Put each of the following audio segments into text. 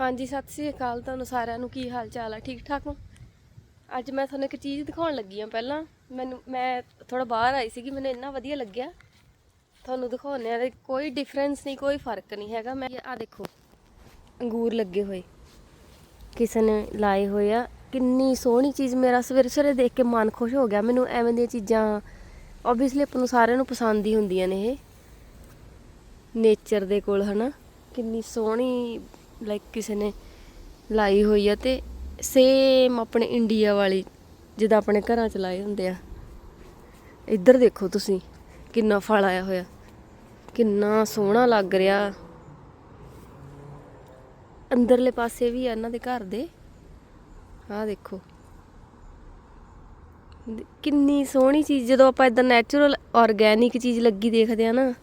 ਹਾਂਜੀ, ਸਤਿ ਸ੍ਰੀ ਅਕਾਲ ਤੁਹਾਨੂੰ ਸਾਰਿਆਂ ਨੂੰ। ਕੀ ਹਾਲ ਚਾਲ ਆ? ਠੀਕ ਠਾਕ ਹੋ? ਅੱਜ ਮੈਂ ਤੁਹਾਨੂੰ ਇੱਕ ਚੀਜ਼ ਦਿਖਾਉਣ ਲੱਗੀ ਆ ਪਹਿਲਾਂ। ਮੈਨੂੰ ਮੈਂ ਥੋੜਾ ਬਾਹਰ ਆਈ ਸੀਗੀ, ਮੈਨੂੰ ਇੰਨਾ ਵਧੀਆ ਲੱਗਿਆ। ਤੁਹਾਨੂੰ ਦਿਖਾਉਣੇ ਆ ਕੋਈ ਡਿਫਰੈਂਸ ਨਹੀਂ, ਕੋਈ ਫ਼ਰਕ ਨਹੀਂ ਹੈਗਾ। ਮੈਂ ਆ ਦੇਖੋ, ਅੰਗੂਰ ਲੱਗੇ ਹੋਏ। ਕਿਸੇ ਨੇ ਲਾਏ ਹੋਏ ਆ। ਕਿੰਨੀ ਸੋਹਣੀ ਚੀਜ਼ ਮੇਰਾ ਸਵੇਰੇ ਸਵੇਰੇ ਦੇਖ ਕੇ ਮਨ ਖੁਸ਼ ਹੋ ਗਿਆ। ਮੈਨੂੰ ਐਵੇਂ ਦੀਆਂ ਚੀਜ਼ਾਂ ਆਬਵੀਅਸਲੀ ਆਪਾਂ ਨੂੰ ਸਾਰਿਆਂ ਨੂੰ ਪਸੰਦ ਹੀ ਹੁੰਦੀਆਂ ਨੇ ਇਹ। ਨੇਚਰ ਦੇ ਕੋਲ, ਹਨਾ? ਕਿੰਨੀ ਸੋਹਣੀ ਲਾਈਕ ਕਿਸੇ ਨੇ ਲਾਈ ਹੋਈ ਆ ਤੇ ਸੇਮ ਆਪਣੇ ਇੰਡੀਆ ਵਾਲੀ, ਜਿੱਦਾਂ ਆਪਣੇ ਘਰਾਂ ਚ ਲਾਏ ਹੁੰਦੇ ਆ। ਇੱਧਰ ਦੇਖੋ ਤੁਸੀਂ, ਕਿੰਨਾ ਫਲ ਆਇਆ ਹੋਇਆ। ਕਿੰਨਾ ਸੋਹਣਾ ਲੱਗ ਰਿਹਾ। ਅੰਦਰਲੇ ਪਾਸੇ ਵੀ ਆ ਇਹਨਾਂ ਦੇ ਘਰ ਦੇ। ਆਹ ਦੇਖੋ। ਕਿੰਨੀ ਸੋਹਣੀ ਚੀਜ਼, ਜਦੋਂ ਆਪਾਂ ਇਦਾਂ ਨੈਚੁਰਲ ਆਰਗੈਨਿਕ ਚੀਜ਼ ਲੱਗੀ ਦੇਖਦੇ ਆ ਨਾ,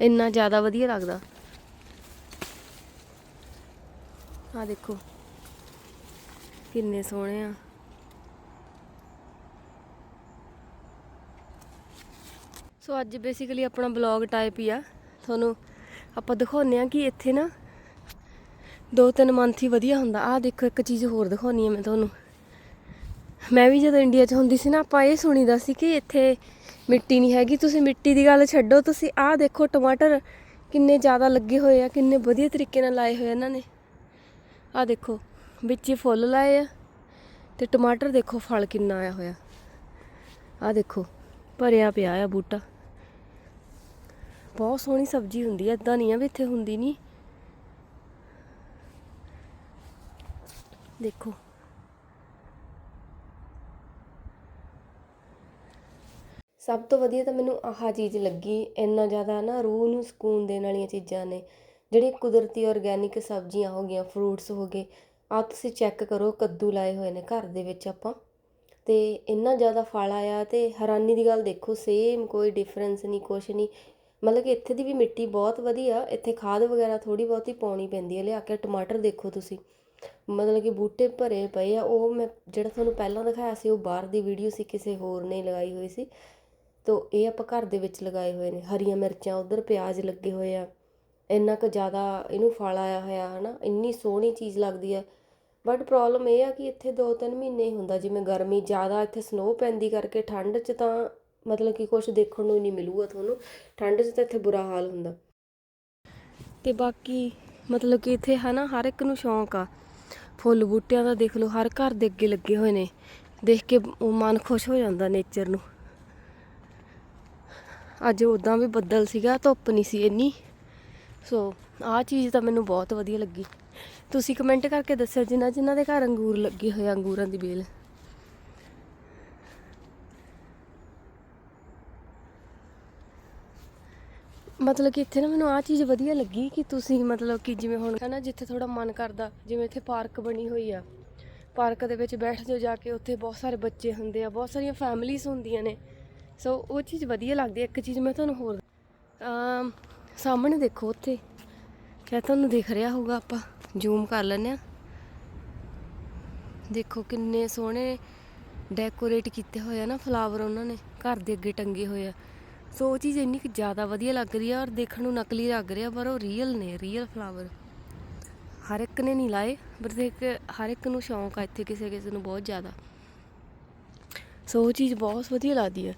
ਇੰਨਾ ਜ਼ਿਆਦਾ ਵਧੀਆ ਲੱਗਦਾ। ਆ ਦੇਖੋ। ਕਿੰਨੇ ਸੋਹਣੇ ਆ। ਸੋ ਅੱਜ ਬੇਸਿਕਲੀ ਆਪਣਾ ਬਲੌਗ ਟਾਈਪ ਹੀ ਆ। ਤੁਹਾਨੂੰ ਆਪਾਂ ਦਿਖਾਉਂਦੇ ਆ ਕਿ ਇੱਥੇ ਨਾ ਦੋ ਤਿੰਨ ਮੰਥ ਹੀ ਵਧੀਆ ਹੁੰਦਾ। ਆ ਦੇਖੋ, ਇੱਕ ਚੀਜ਼ ਹੋਰ ਦਿਖਾਉਣੀ ਆ ਮੈਂ ਤੁਹਾਨੂੰ। ਮੈਂ ਵੀ ਜਦੋਂ ਇੰਡੀਆ 'ਚ ਹੁੰਦੀ ਸੀ ਨਾ, ਆਪਾਂ ਇਹ ਸੁਣੀਦਾ ਸੀ ਕਿ ਇੱਥੇ ਮਿੱਟੀ ਨਹੀਂ ਹੈਗੀ। ਤੁਸੀਂ ਮਿੱਟੀ ਦੀ ਗੱਲ ਛੱਡੋ, ਤੁਸੀਂ ਆਹ ਦੇਖੋ ਟਮਾਟਰ ਕਿੰਨੇ ਜ਼ਿਆਦਾ ਲੱਗੇ ਹੋਏ ਆ, ਕਿੰਨੇ ਵਧੀਆ ਤਰੀਕੇ ਨਾਲ ਲਾਏ ਹੋਏ ਇਹਨਾਂ ਨੇ। ਆਹ ਦੇਖੋ, ਵਿੱਚ ਹੀ ਫੁੱਲ ਲਾਏ ਆ ਤੇ ਟਮਾਟਰ ਦੇਖੋ, ਫਲ ਕਿੰਨਾ ਆਇਆ ਹੋਇਆ। ਆਹ ਦੇਖੋ, ਭਰਿਆ ਪਿਆ ਆ ਬੂਟਾ। ਬਹੁਤ ਸੋਹਣੀ ਸਬਜ਼ੀ ਹੁੰਦੀ ਆ ਇਦਾਂ ਨਹੀਂ ਆ ਵੀ ਇੱਥੇ ਹੁੰਦੀ ਨਹੀਂ ਦੇਖੋ। ਸਭ ਤੋਂ ਵਧੀਆ ਤਾਂ ਮੈਨੂੰ ਆਹ ਚੀਜ਼ ਲੱਗੀ, ਇੰਨਾ ਜ਼ਿਆਦਾ ਨਾ ਰੂਹ ਨੂੰ ਸਕੂਨ ਦੇਣ ਵਾਲੀਆਂ ਚੀਜ਼ਾਂ ਨੇ। ਜਿਹੜੀ ਕੁਦਰਤੀ ਔਰਗੈਨਿਕ ਸਬਜ਼ੀਆਂ ਹੋ ਗਈਆਂ ਫਰੂਟਸ ਹੋ ਗਏ, ਆਹ ਤੁਸੀਂ ਚੈੱਕ ਕਰੋ, ਕੱਦੂ ਲਾਏ ਹੋਏ ਨੇ ਘਰ ਦੇ ਵਿੱਚ ਆਪਾਂ। ਅਤੇ ਇੰਨਾ ਜ਼ਿਆਦਾ ਫਲ ਆਇਆ ਅਤੇ ਹੈਰਾਨੀ ਦੀ ਗੱਲ ਦੇਖੋ ਸੇਮ ਕੋਈ ਡਿਫਰੈਂਸ ਨਹੀਂ, ਕੁਛ ਨਹੀਂ। ਮਤਲਬ ਕਿ ਇੱਥੇ ਦੀ ਵੀ ਮਿੱਟੀ ਬਹੁਤ ਵਧੀਆ, ਇੱਥੇ ਖਾਦ ਵਗੈਰਾ ਥੋੜ੍ਹੀ ਬਹੁਤੀ ਪਾਉਣੀ ਪੈਂਦੀ ਹੈ। ਲਿਆ ਕੇ ਟਮਾਟਰ ਦੇਖੋ ਤੁਸੀਂ। ਮਤਲਬ ਕਿ ਬੂਟੇ ਭਰੇ ਪਏ ਆ, ਉਹ ਮੈਂ ਜਿਹੜਾ ਤੁਹਾਨੂੰ ਪਹਿਲਾਂ ਦਿਖਾਇਆ ਸੀ, ਉਹ ਬਾਹਰ ਦੀ ਵੀਡੀਓ ਸੀ, ਕਿਸੇ ਹੋਰ ਨੇ ਲਗਾਈ ਹੋਈ ਸੀ। ਤੋ ਇਹ ਆਪਾਂ ਘਰ ਦੇ ਵਿੱਚ ਲਗਾਏ ਹੋਏ ਨੇ। ਹਰੀਆਂ ਮਿਰਚਾਂ, ਉਧਰ ਪਿਆਜ਼ ਲੱਗੇ ਹੋਏ ਆ। ਇੰਨਾ ਕੁ ਜ਼ਿਆਦਾ ਇਹਨੂੰ ਫਲ ਆਇਆ ਹੋਇਆ ਹੈ ਨਾ ਇੰਨੀ ਸੋਹਣੀ ਚੀਜ਼ ਲੱਗਦੀ ਹੈ। ਬਟ ਪ੍ਰੋਬਲਮ ਇਹ ਆ ਕਿ ਇੱਥੇ 2-3 ਮਹੀਨੇ ਹੀ ਹੁੰਦਾ, ਜਿਵੇਂ ਗਰਮੀ ਜ਼ਿਆਦਾ, ਇੱਥੇ ਸਨੋ ਪੈਂਦੀ ਕਰਕੇ ਠੰਡ 'ਚ ਤਾਂ ਮਤਲਬ ਕਿ ਕੁਝ ਦੇਖਣ ਨੂੰ ਹੀ ਨਹੀਂ ਮਿਲੂਗਾ ਤੁਹਾਨੂੰ, ਠੰਡ 'ਚ ਤਾਂ ਇੱਥੇ ਬੁਰਾ ਹਾਲ ਹੁੰਦਾ। ਤੇ ਬਾਕੀ ਮਤਲਬ ਕਿ ਇੱਥੇ, ਹਨਾ, ਹਰ ਇੱਕ ਨੂੰ ਸ਼ੌਂਕ ਆ। ਫੁੱਲ ਬੂਟਿਆਂ ਦਾ ਦੇਖ ਲਓ, ਹਰ ਘਰ ਦੇ ਅੱਗੇ ਲੱਗੇ ਹੋਏ ਨੇ। ਦੇਖ ਕੇ ਮਨ ਖੁਸ਼ ਹੋ ਜਾਂਦਾ ਨੇਚਰ ਨੂੰ। ਅੱਜ ਉਦਾਂ ਵੀ ਬੱਦਲ ਸੀਗਾ, ਧੁੱਪ ਨਹੀਂ ਸੀ ਇੰਨੀ। ਸੋ ਆਹ ਚੀਜ਼ ਤਾਂ ਮੈਨੂੰ ਬਹੁਤ ਵਧੀਆ ਲੱਗੀ। ਤੁਸੀਂ ਕਮੈਂਟ ਕਰਕੇ ਦੱਸਿਓ ਜਿਨ੍ਹਾਂ ਜਿਨ੍ਹਾਂ ਦੇ ਘਰ ਅੰਗੂਰ ਲੱਗੇ ਹੋਏ ਅੰਗੂਰਾਂ ਦੀ ਬੇਲ ਮਤਲਬ ਕਿ ਇੱਥੇ ਨਾ ਮੈਨੂੰ ਆਹ ਚੀਜ਼ ਵਧੀਆ ਲੱਗੀ ਕਿ ਤੁਸੀਂ ਮਤਲਬ ਕਿ ਜਿਵੇਂ ਹੁਣ ਹੈ ਨਾ ਜਿੱਥੇ ਥੋੜਾ ਮਨ ਕਰਦਾ, ਜਿਵੇਂ ਇੱਥੇ ਪਾਰਕ ਬਣੀ ਹੋਈ ਆ। ਪਾਰਕ ਦੇ ਵਿੱਚ ਬੈਠ ਜਾਓ, ਜਾ ਕੇ ਉੱਥੇ ਬਹੁਤ ਸਾਰੇ ਬੱਚੇ ਹੁੰਦੇ ਆ, ਬਹੁਤ ਸਾਰੀਆਂ ਫੈਮਲੀਆਂ ਹੁੰਦੀਆਂ ਨੇ। ਸੋ ਉਹ ਚੀਜ਼ ਵਧੀਆ ਲੱਗਦੀ ਹੈ ਇੱਕ ਚੀਜ਼ ਮੈਂ ਤੁਹਾਨੂੰ ਹੋਰ ਸਾਹਮਣੇ ਦੇਖੋ ਉੱਥੇ। ਕਿਆ ਤੁਹਾਨੂੰ ਦਿਖ ਰਿਹਾ ਹੋਊਗਾ ਆਪਾਂ? ਜ਼ੂਮ ਕਰ ਲੈਂਦੇ ਆ ਦੇਖੋ ਕਿੰਨੇ ਸੋਹਣੇ ਡੈਕੋਰੇਟ ਕੀਤੇ ਹੋਏ ਆ ਨਾ ਫਲਾਵਰ ਉਹਨਾਂ ਨੇ। ਘਰ ਦੇ ਅੱਗੇ ਟੰਗੇ ਹੋਏ ਆ। ਸੋ ਉਹ ਚੀਜ਼ ਇੰਨੀ ਕੁ ਜ਼ਿਆਦਾ ਵਧੀਆ ਲੱਗ ਰਹੀ ਆ ਔਰ ਦੇਖਣ ਨੂੰ ਨਕਲੀ ਲੱਗ ਰਿਹਾ, ਪਰ ਉਹ ਰੀਅਲ ਨੇ ਰੀਅਲ ਫਲਾਵਰ ਹਰ ਇੱਕ ਨੇ ਨਹੀਂ ਲਾਏ ਪਰ ਦੇਖ ਹਰ ਇੱਕ ਨੂੰ ਸ਼ੌਂਕ ਆ ਇੱਥੇ ਕਿਸੇ ਕਿਸੇ ਨੂੰ ਬਹੁਤ ਜ਼ਿਆਦਾ। ਸੋ ਉਹ ਚੀਜ਼ ਬਹੁਤ ਵਧੀਆ ਲੱਗਦੀ ਹੈ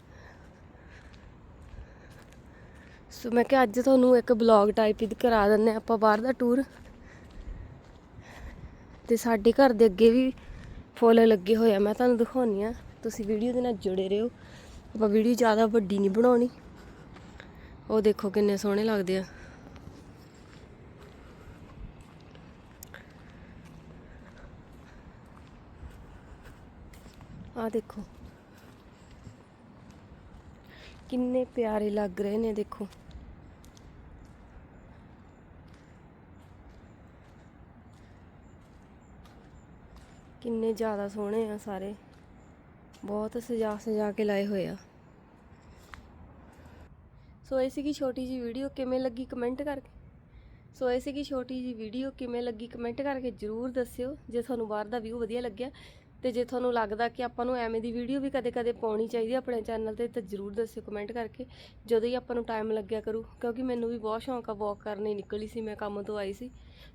ਸੋ ਮੈਂ ਕਿਹਾ ਅੱਜ ਤੁਹਾਨੂੰ ਇੱਕ ਬਲੌਗ ਟਾਈਪ ਹੀ ਕਰਾ ਦਿੰਨੇ ਹਾਂ, ਆਪਾਂ ਬਾਹਰ ਦਾ ਟੂਰ ਤੇ ਸਾਡੇ ਘਰ ਦੇ ਅੱਗੇ ਵੀ ਫੁੱਲ ਲੱਗੇ ਹੋਏ ਆ, ਮੈਂ ਤੁਹਾਨੂੰ ਦਿਖਾਉਣੀ ਆ। ਤੁਸੀਂ ਵੀਡੀਓ ਦੇ ਨਾਲ ਜੁੜੇ ਰਹੋ। ਆਪਾਂ ਵੀਡੀਓ ਜ਼ਿਆਦਾ ਵੱਡੀ ਨਹੀਂ ਬਣਾਉਣੀ। ਉਹ ਦੇਖੋ ਕਿੰਨੇ ਸੋਹਣੇ ਲੱਗਦੇ ਆ। ਆ ਦੇਖੋ। ਕਿੰਨੇ ਪਿਆਰੇ ਲੱਗ ਰਹੇ ਨੇ, ਦੇਖੋ। ਕਿੰਨੇ ਜ਼ਿਆਦਾ ਸੋਹਣੇ ਆ ਸਾਰੇ। ਬਹੁਤ ਸਜਾ ਸਜਾ ਕੇ ਲਾਏ ਹੋਏ ਆ। ਸੋ ਇਹ ਸੀਗੀ ਛੋਟੀ ਜੀ ਵੀਡੀਓ, ਕਿਵੇਂ ਲੱਗੀ ਕਮੈਂਟ ਕਰਕੇ? ਸੋ ਇਹ ਸੀਗੀ ਛੋਟੀ ਜੀ ਵੀਡੀਓ, ਕਿਵੇਂ ਲੱਗੀ ਕਮੈਂਟ ਕਰਕੇ ਜਰੂਰ ਦੱਸਿਓ। ਜੇ ਤੁਹਾਨੂੰ ਬਾਹਰ ਦਾ ਵਿਊ ਵਧੀਆ ਲੱਗਿਆ ਤੇ ਜੇ ਤੁਹਾਨੂੰ ਲੱਗਦਾ ਕਿ ਆਪਾਂ ਨੂੰ ਐਵੇਂ ਦੀ ਵੀਡੀਓ ਵੀ ਕਦੇ-ਕਦੇ ਪਾਉਣੀ ਚਾਹੀਦੀ ਆਪਣੇ ਚੈਨਲ ਤੇ, ਤਾਂ ਜਰੂਰ ਦੱਸਿਓ ਕਮੈਂਟ ਕਰਕੇ। ਜਦੋਂ ਹੀ ਆਪਾਂ ਨੂੰ ਟਾਈਮ ਲੱਗਿਆ ਕਰੂ, ਕਿਉਂਕਿ ਮੈਨੂੰ ਵੀ ਬਹੁਤ ਸ਼ੌਂਕ ਆ ਵਾਕ ਕਰਨੀ ਨਿਕਲੀ ਸੀ, ਮੈਂ ਕੰਮ ਤੋਂ ਆਈ ਸੀ।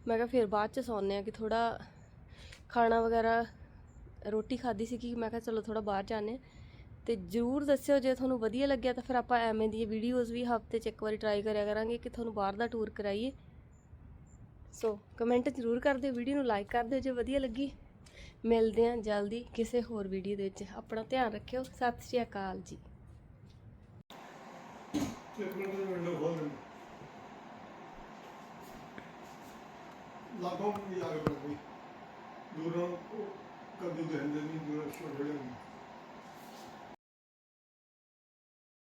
ਮੈਂ ਕਿਹਾ ਫਿਰ ਬਾਅਦ ਚ ਸੌਂਦੇ ਆ ਕਿ ਥੋੜਾ ਖਾਣਾ ਵਗੈਰਾ, ਰੋਟੀ ਖਾਧੀ ਸੀ ਕਿ ਮੈਂ ਕਿਹਾ ਚਲੋ ਥੋੜਾ ਬਾਹਰ ਜਾਂਦੇ ਹਾਂ ਤੇ ਜਰੂਰ ਦੱਸਿਓ, ਜੇ ਤੁਹਾਨੂੰ ਵਧੀਆ ਲੱਗਿਆ ਤਾਂ ਫਿਰ ਆਪਾਂ ਐਵੇਂ ਦੀਆਂ ਵੀਡੀਓਜ਼ ਵੀ ਹਫ਼ਤੇ 'ਚ ਇੱਕ ਵਾਰੀ ਟਰਾਈ ਕਰਿਆ ਕਰਾਂਗੇ ਕਿ ਤੁਹਾਨੂੰ ਬਾਹਰ ਦਾ ਟੂਰ ਕਰਾਈਏ। ਸੋ ਕਮੈਂਟ ਜ਼ਰੂਰ ਕਰ ਦਿਓ ਵੀਡੀਓ ਨੂੰ ਲਾਈਕ ਕਰ ਦਿਓ ਜੇ ਵਧੀਆ ਲੱਗੀ। ਮਿਲਦੇ ਹਾਂ ਜਲਦੀ ਕਿਸੇ ਹੋਰ ਵੀਡੀਓ ਦੇ ਵਿੱਚ। ਆਪਣਾ ਧਿਆਨ ਰੱਖਿਓ। ਸਤਿ ਸ਼੍ਰੀ ਅਕਾਲ ਜੀ। ਇੱਕ ਮਿੰਟ ਦੇ ਵਿੰਡੋ ਖੋਲ ਦੇ ਲਾਗੋਂ ਨਹੀਂ ਆ ਗਿਆ ਕੋਈ ਦੂਰੋਂ ਉਹ ਕਦੀ ਦੇਖਦੇ ਨਹੀਂ, ਦੂਰੋਂ ਛੋੜ ਰਹੇ